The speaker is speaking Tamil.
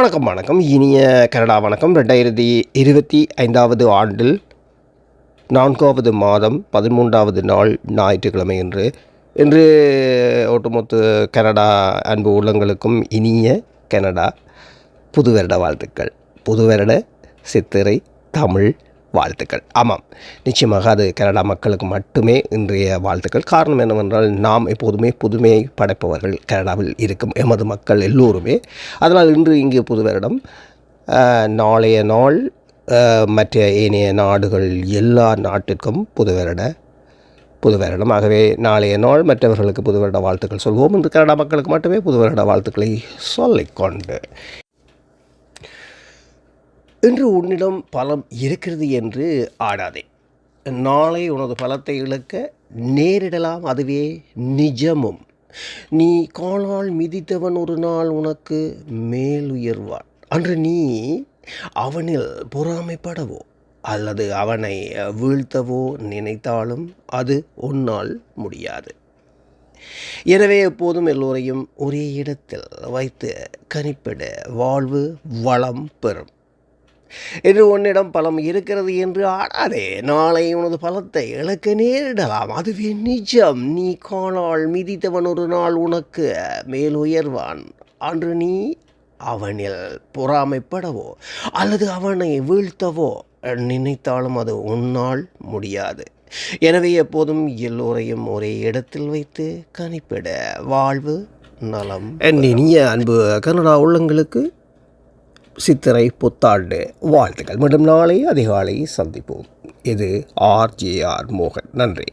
வணக்கம் வணக்கம். இனிய கனடா வணக்கம். ரெண்டாயிரத்தி இருபத்தி ஐந்தாவது ஆண்டில் நான்காவது மாதம் பதிமூன்றாவது நாள் ஞாயிற்றுக்கிழமை என்று. இன்று ஒட்டுமொத்த கனடா அன்பு உள்ளங்களுக்கும் இனிய கனடா புது வருட வாழ்த்துக்கள். புது வருட சித்திரை தமிழ் வாழ்த்துக்கள். ஆமாம். நிச்சயமாக அது கனடா மக்களுக்கு மட்டுமே இன்றைய வாழ்த்துக்கள். காரணம் என்னவென்றால் நாம் எப்போதுமே புதுமையை படைப்பவர்கள் கனடாவில் இருக்கும் எமது மக்கள் எல்லோருமே. அதனால் இன்று இங்கே புது வருடம் நாளைய நாள் மற்ற ஏனைய நாடுகள் எல்லா நாட்டிற்கும் புது வருட புது வருடம். ஆகவே நாளைய நாள் மற்றவர்களுக்கு புது வருட வாழ்த்துக்கள் சொல்வோம். இன்று கனடா மக்களுக்கு மட்டுமே புது வருட வாழ்த்துக்களை சொல்லிக்கொண்டு இன்று உன்னிடம் பலம் இருக்கிறது என்று ஆடாதே. நாளை உனது பலத்தை இழக்க நேரிடலாம் அதுவே நிஜமும். நீ காலால் மிதித்தவன் ஒரு நாள் உனக்கு மேலுயர்வான் அன்று நீ அவனில் பொறாமைப்படவோ அல்லது அவனை வீழ்த்தவோ நினைத்தாலும் அது உன்னால் முடியாது. எனவே எப்போதும் எல்லோரையும் ஒரே இடத்தில் வைத்து கணிப்பிட வாழ்வு வளம் பெறும். என்று உன்னிடம் பலம் இருக்கிறது என்று ஆடாதே. நாளை உனது பலத்தை இழக்க நேரிடலாம். அதுவே நிஜம். நீ காணால் மிதித்தவன் ஒரு நாள் உனக்கு மேல் உயர்வான் அன்று நீ அவனில் பொறாமைப்படவோ அல்லது அவனை வீழ்த்தவோ நினைத்தாலும் அது உன்னால் முடியாது. எனவே எப்போதும் எல்லோரையும் ஒரே இடத்தில் வைத்து கணிப்பிட. வாழ்வு நலம் என் இனிய அன்பு கனடா உள்ளங்களுக்கு சித்திரை புத்தாண்டு. வாழ்த்துக்கள். மீண்டும் நாளை அதிகாலை சந்திப்போம். இது ஆர்ஜேஆர் மோகன். நன்றி.